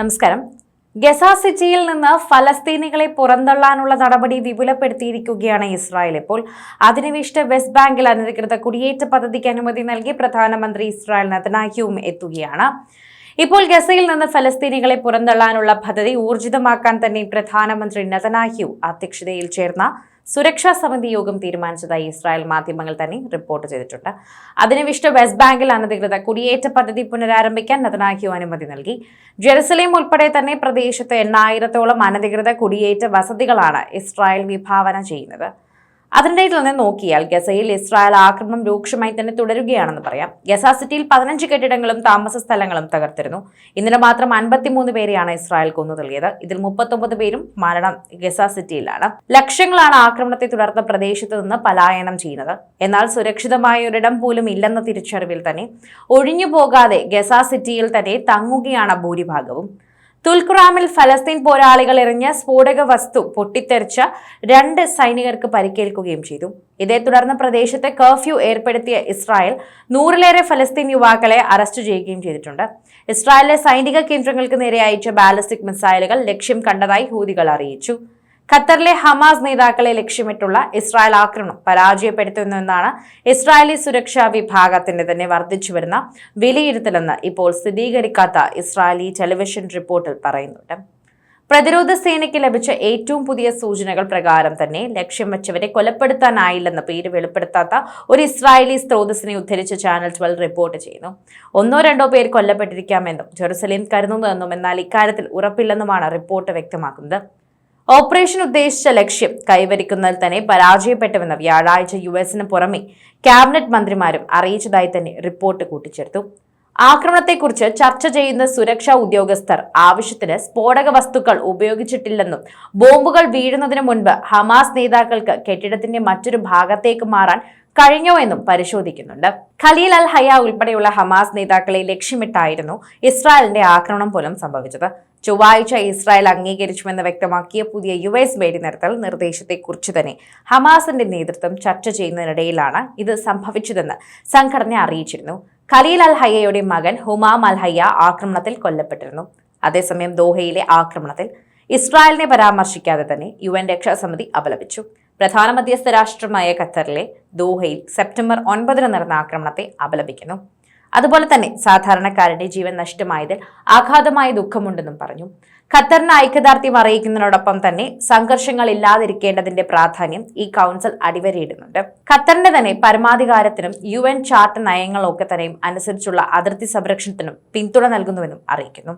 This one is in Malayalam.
നമസ്കാരം. ഗസ സിറ്റിയിൽ നിന്ന് ഫലസ്തീനികളെ പുറന്തള്ളാനുള്ള നടപടി വിപുലപ്പെടുത്തിയിരിക്കുകയാണ് ഇസ്രായേൽ ഇപ്പോൾ. അധിനിവേശിച്ച വെസ്റ്റ് ബാങ്കിൽ അനധികൃത കുടിയേറ്റ പദ്ധതിക്ക് അനുമതി നൽകി പ്രധാനമന്ത്രി ഇസ്രായേൽ നെതനാഹ്യവും എത്തുകയാണ്. ഇപ്പോൾ ഗസയിൽ നിന്ന് ഫലസ്തീനികളെ പുറന്തള്ളാനുള്ള പദ്ധതി ഊർജിതമാക്കാൻ തന്നെ പ്രധാനമന്ത്രി നെതനാഹ്യു അധ്യക്ഷതയിൽ ചേർന്ന സുരക്ഷാ സമിതി യോഗം തീരുമാനിച്ചതായി ഇസ്രായേൽ മാധ്യമങ്ങൾ തന്നെ റിപ്പോർട്ട് ചെയ്തിട്ടുണ്ട്. അതിനുവിഷ്ട വെസ്റ്റ് ബാങ്കിൽ അനധികൃത കുടിയേറ്റ പദ്ധതി പുനരാരംഭിക്കാൻ നെതനാഹ്യു അനുമതി നൽകി. ജെറുസലേം ഉൾപ്പെടെ തന്നെ പ്രദേശത്ത് എണ്ണായിരത്തോളം അനധികൃത കുടിയേറ്റ വസതികളാണ് ഇസ്രായേൽ വിഭാവന ചെയ്യുന്നത്. അതിന്റെ നിന്ന് നോക്കിയാൽ ഗസയിൽ ഇസ്രായേൽ ആക്രമണം രൂക്ഷമായി തന്നെ തുടരുകയാണെന്ന് പറയാം. ഗസ സിറ്റിയിൽ പതിനഞ്ച് കെട്ടിടങ്ങളും താമസ സ്ഥലങ്ങളും തകർത്തിരുന്നു. ഇന്നലെ മാത്രം അൻപത്തിമൂന്ന് പേരെയാണ് ഇസ്രായേൽ കൊന്നു തള്ളിയത് ഇതിൽ മുപ്പത്തൊമ്പത് പേരും മരണം ഗസ സിറ്റിയിലാണ്. ലക്ഷങ്ങളാണ് ആക്രമണത്തെ തുടർന്ന് പ്രദേശത്ത് നിന്ന് പലായനം ചെയ്യുന്നത്. എന്നാൽ സുരക്ഷിതമായ ഒരിടം പോലും ഇല്ലെന്ന തിരിച്ചറിവിൽ തന്നെ ഒഴിഞ്ഞു പോകാതെ ഗസ സിറ്റിയിൽ തന്നെ തങ്ങുകയാണ് ഭൂരിഭാഗവും. തുൽഖുറാമിൽ ഫലസ്തീൻ പോരാളികൾ എറിഞ്ഞ സ്ഫോടക വസ്തു പൊട്ടിത്തെറിച്ച രണ്ട് സൈനികർക്ക് പരിക്കേൽക്കുകയും ചെയ്തു. ഇതേ തുടർന്ന് പ്രദേശത്ത് കർഫ്യൂ ഏർപ്പെടുത്തിയ ഇസ്രായേൽ നൂറിലേറെ ഫലസ്തീൻ യുവാക്കളെ അറസ്റ്റ് ചെയ്യുകയും ചെയ്തിട്ടുണ്ട്. ഇസ്രായേലിലെ സൈനിക കേന്ദ്രങ്ങൾക്ക് നേരെ അയച്ച ബാലിസ്റ്റിക് മിസൈലുകൾ ലക്ഷ്യം കണ്ടതായി ഹൂതികൾ അറിയിച്ചു. ഖത്തറിലെ ഹമാസ് നേതാക്കളെ ലക്ഷ്യമിട്ടുള്ള ഇസ്രായേൽ ആക്രമണം പരാജയപ്പെടുത്തുന്നുവെന്നാണ് ഇസ്രായേലി സുരക്ഷാ വിഭാഗത്തിന്റെ തന്നെ വർദ്ധിച്ചുവരുന്ന വിലയിരുത്തലെന്ന് ഇപ്പോൾ സ്ഥിരീകരിക്കാത്ത ഇസ്രായേലി ടെലിവിഷൻ റിപ്പോർട്ടിൽ പറയുന്നുണ്ട്. പ്രതിരോധ സേനയ്ക്ക് ലഭിച്ച ഏറ്റവും പുതിയ സൂചനകൾ പ്രകാരം തന്നെ ലക്ഷ്യം വെച്ചവരെ കൊലപ്പെടുത്താനായില്ലെന്ന പേര് വെളിപ്പെടുത്താത്ത ഒരു ഇസ്രായേലി സ്രോതസ്സിനെ ഉദ്ധരിച്ച് ചാനൽ ട്വൽവ് റിപ്പോർട്ട് ചെയ്യുന്നു. ഒന്നോ രണ്ടോ പേർ കൊല്ലപ്പെട്ടിരിക്കാമെന്നും ജെറുസലേം കരുതുന്നതെന്നും എന്നാൽ ഇക്കാര്യത്തിൽ ഉറപ്പില്ലെന്നുമാണ് റിപ്പോർട്ട് വ്യക്തമാക്കുന്നത്. ഓപ്പറേഷൻ ഉദ്ദേശിച്ച ലക്ഷ്യം കൈവരിക്കുന്നതിൽ തന്നെ പരാജയപ്പെട്ടുവെന്ന് വ്യാഴാഴ്ച യു എസിന് പുറമെ ക്യാബിനറ്റ് മന്ത്രിമാരും അറിയിച്ചതായി തന്നെ റിപ്പോർട്ട് കൂട്ടിച്ചേർത്തു. ആക്രമണത്തെക്കുറിച്ച് ചർച്ച ചെയ്യുന്ന സുരക്ഷാ ഉദ്യോഗസ്ഥർ ആവശ്യത്തിന് സ്ഫോടക വസ്തുക്കൾ ഉപയോഗിച്ചിട്ടില്ലെന്നും ബോംബുകൾ വീഴുന്നതിന് മുൻപ് ഹമാസ് നേതാക്കൾക്ക് കെട്ടിടത്തിന്റെ മറ്റൊരു ഭാഗത്തേക്ക് മാറാൻ കഴിഞ്ഞോ എന്നും പരിശോധിക്കുന്നുണ്ട്. ഖലീൽ അൽ ഹയ ഉൾപ്പെടെയുള്ള ഹമാസ് നേതാക്കളെ ലക്ഷ്യമിട്ടായിരുന്നു ഇസ്രായേലിന്റെ ആക്രമണം പോലും സംഭവിച്ചത്. ചൊവ്വാഴ്ച ഇസ്രായേൽ അംഗീകരിച്ചുവെന്ന് വ്യക്തമാക്കിയ പുതിയ യു എസ് വെടിനിർത്തൽ നിർദ്ദേശത്തെക്കുറിച്ച് തന്നെ ഹമാസിന്റെ നേതൃത്വം ചർച്ച ചെയ്യുന്നതിനിടയിലാണ് ഇത് സംഭവിച്ചതെന്ന് സംഘടന അറിയിച്ചിരുന്നു. ഖലീൽ അൽ ഹയ്യയുടെ മകൻ ഹുമാം അൽ ഹയ്യ ആക്രമണത്തിൽ കൊല്ലപ്പെട്ടിരുന്നു. അതേസമയം ദോഹയിലെ ആക്രമണത്തിൽ ഇസ്രായേലിനെ പരാമർശിക്കാതെ തന്നെ യു എൻ രക്ഷാസമിതി അപലപിച്ചു. പ്രധാന മധ്യസ്ഥ രാഷ്ട്രമായ ഖത്തറിലെ ദോഹയിൽ സെപ്റ്റംബർ ഒൻപതിന് നടന്ന ആക്രമണത്തെ അപലപിക്കുന്നു. അതുപോലെ തന്നെ സാധാരണക്കാരുടെ ജീവൻ നഷ്ടമായതിൽ ആഘാതമായ ദുഃഖമുണ്ടെന്നും പറഞ്ഞു. ഖത്തറിന് ഐക്യദാർഢ്യം അറിയിക്കുന്നതിനോടൊപ്പം തന്നെ സംഘർഷങ്ങൾ ഇല്ലാതിരിക്കേണ്ടതിന്റെ പ്രാധാന്യം ഈ കൗൺസിൽ അടിവരയിടുന്നുണ്ട്. ഖത്തറിന്റെ തന്നെ പരമാധികാരത്തിനും യു എൻ ചാർട്ട് നയങ്ങളൊക്കെ തന്നെയും അനുസരിച്ചുള്ള അതിർത്തി സംരക്ഷണത്തിനും പിന്തുണ നൽകുന്നുവെന്നും അറിയിക്കുന്നു.